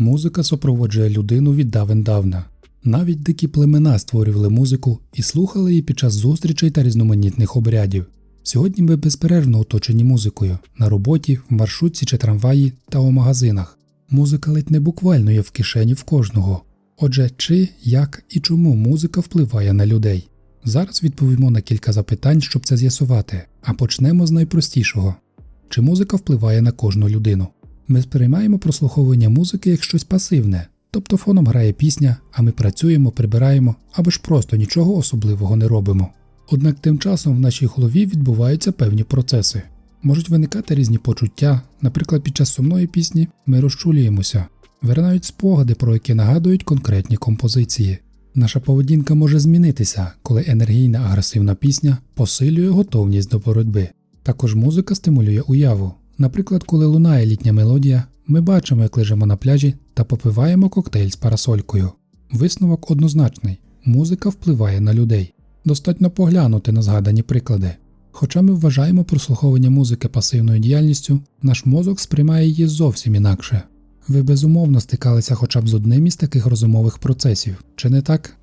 Музика супроводжує людину від давен давна. Навіть дикі племена створювали музику і слухали її під час зустрічей та різноманітних обрядів. Сьогодні ми безперервно оточені музикою на роботі, в маршрутці чи трамваї та у магазинах. Музика ледь не буквально є в кишені в кожного. Отже, чи, як і чому музика впливає на людей? Зараз відповімо на кілька запитань, щоб це з'ясувати, а почнемо з найпростішого: чи музика впливає на кожну людину? Ми сприймаємо прослуховування музики як щось пасивне, тобто фоном грає пісня, а ми працюємо, прибираємо або ж просто нічого особливого не робимо. Однак тим часом в нашій голові відбуваються певні процеси. Можуть виникати різні почуття, наприклад, під час сумної пісні ми розчулюємося, виринають спогади, про які нагадують конкретні композиції. Наша поведінка може змінитися, коли енергійна агресивна пісня посилює готовність до боротьби. Також музика стимулює уяву. Наприклад, коли лунає літня мелодія, ми бачимо, як лежимо на пляжі та попиваємо коктейль з парасолькою. Висновок однозначний: музика впливає на людей. Достатньо поглянути на згадані приклади. Хоча ми вважаємо прослуховування музики пасивною діяльністю, наш мозок сприймає її зовсім інакше. Ви безумовно стикалися хоча б з одним із таких розумових процесів, чи не так?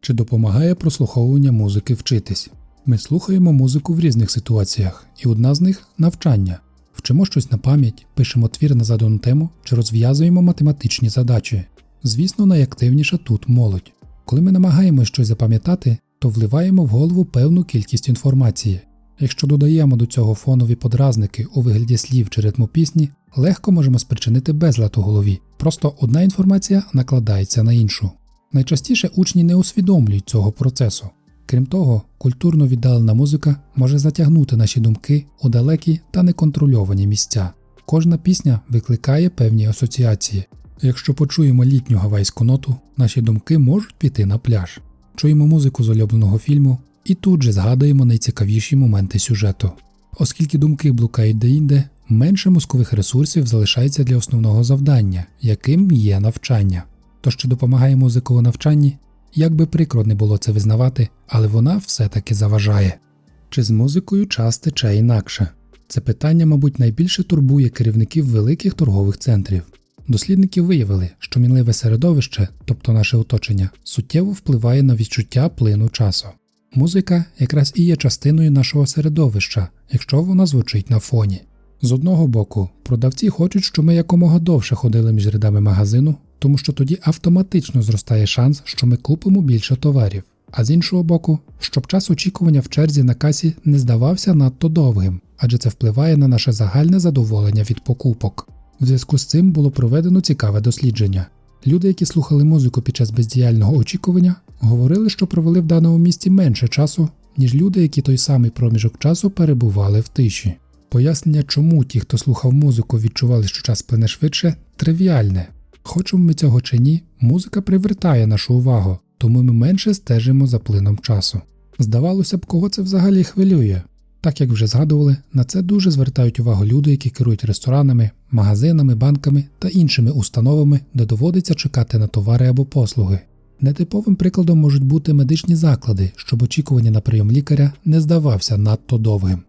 Чи допомагає прослуховування музики вчитись? Ми слухаємо музику в різних ситуаціях, і одна з них навчання. Вчимо щось на пам'ять, пишемо твір на задану тему чи розв'язуємо математичні задачі. Звісно, найактивніша тут молодь. Коли ми намагаємося щось запам'ятати, то вливаємо в голову певну кількість інформації. Якщо додаємо до цього фонові подразники у вигляді слів чи ритму пісні, легко можемо спричинити безлад у голові. Просто одна інформація накладається на іншу. Найчастіше учні не усвідомлюють цього процесу. Крім того, культурно віддалена музика може затягнути наші думки у далекі та неконтрольовані місця. Кожна пісня викликає певні асоціації. Якщо почуємо літню гавайську ноту, наші думки можуть піти на пляж. Чуємо музику з улюбленого фільму і тут же згадуємо найцікавіші моменти сюжету. Оскільки думки блукають деінде, менше мозкових ресурсів залишається для основного завдання, яким є навчання. То, що допомагає музику у навчанні, як би прикро не було це визнавати, але вона все-таки заважає. Чи з музикою час тече інакше? Це питання, мабуть, найбільше турбує керівників великих торгових центрів. Дослідники виявили, що мінливе середовище, тобто наше оточення, суттєво впливає на відчуття плину часу. Музика якраз і є частиною нашого середовища, якщо вона звучить на фоні. З одного боку, продавці хочуть, щоб ми якомога довше ходили між рядами магазину, тому що тоді автоматично зростає шанс, що ми купимо більше товарів. А з іншого боку, щоб час очікування в черзі на касі не здавався надто довгим, адже це впливає на наше загальне задоволення від покупок. В зв'язку з цим було проведено цікаве дослідження. Люди, які слухали музику під час бездіяльного очікування, говорили, що провели в даному місці менше часу, ніж люди, які той самий проміжок часу перебували в тиші. Пояснення, чому ті, хто слухав музику, відчували, що час плине швидше, тривіальне. Хочемо ми цього чи ні, музика привертає нашу увагу, тому ми менше стежимо за плином часу. Здавалося б, кого це взагалі хвилює. Так як вже згадували, на це дуже звертають увагу люди, які керують ресторанами, магазинами, банками та іншими установами, де доводиться чекати на товари або послуги. Нетиповим прикладом можуть бути медичні заклади, щоб очікування на прийом лікаря не здавався надто довгим.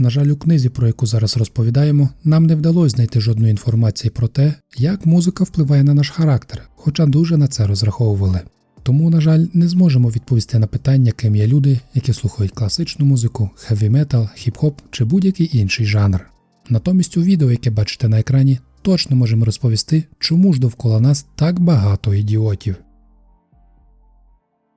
На жаль, у книзі, про яку зараз розповідаємо, нам не вдалося знайти жодної інформації про те, як музика впливає на наш характер, хоча дуже на це розраховували. Тому, на жаль, не зможемо відповісти на питання, ким є люди, які слухають класичну музику, хеві метал, хіп-хоп чи будь-який інший жанр. Натомість у відео, яке бачите на екрані, точно можемо розповісти, чому ж довкола нас так багато ідіотів.